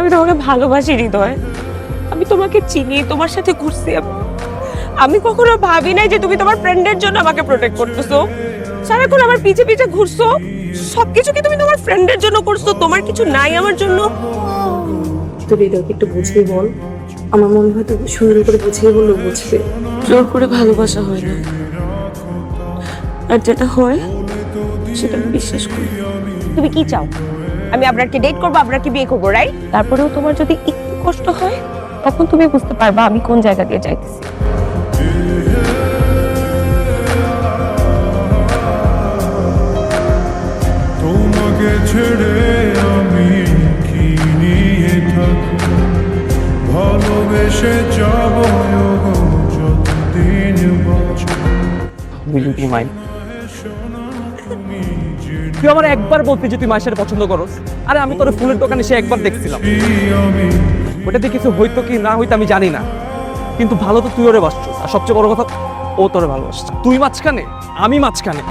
আমি তোমাকে ভালোবাসি হৃদয়। আমি তোমাকে চিনি তোমার সাথে ঘুরছি আমি। কখনো ভাবি নাই যে তুমি তোমার ফ্রেন্ডের জন্য আমাকে প্রোটেক্ট করতেছো সারাক্ষণ আমার পিছে পিছে ঘুরছো। সবকিছু কি তুমি তোমার ফ্রেন্ডের জন্য করছ? তোমার কিছু নাই আমার জন্য? তো হৃদয়কে একটু বুঝিয়ে বল। আমার মনে হয় তো সুন্দর করে বুঝিয়ে বললেও বুঝবে। জোর করে ভালোবাসা হয় না। আর যেটা হয় সেটা বিশ্বাস করি। তুমি কি চাও? আমি আপনাকে ডেট করব আপনাকে বিয়ে করব রাইট তারপরেও তোমার যদি একটু কষ্ট হয় তখন তুমি বুঝতে পারবা আমি কোন জায়গা দিয়ে যাইতেছি। তোমাকে ছেড়ে আমি কি নিয়ে ভালোবেসে যাব যতদিন বাঁচব। উইল বি মাইন তুই আমার একবার বলতে যে তুই মায়ের পছন্দ করস? আরে আমি তোর ফুলের দোকানে সে একবার দেখছিলাম। ওটাতে কিছু হইতো কি না হইতো আমি জানি না। কিন্তু ভালো তো তুই ওরে বাসছো আর সবচেয়ে বড় কথা ও তোরে ভালোবাসছে। তুই মাঝখানে, আমি মাঝখানে।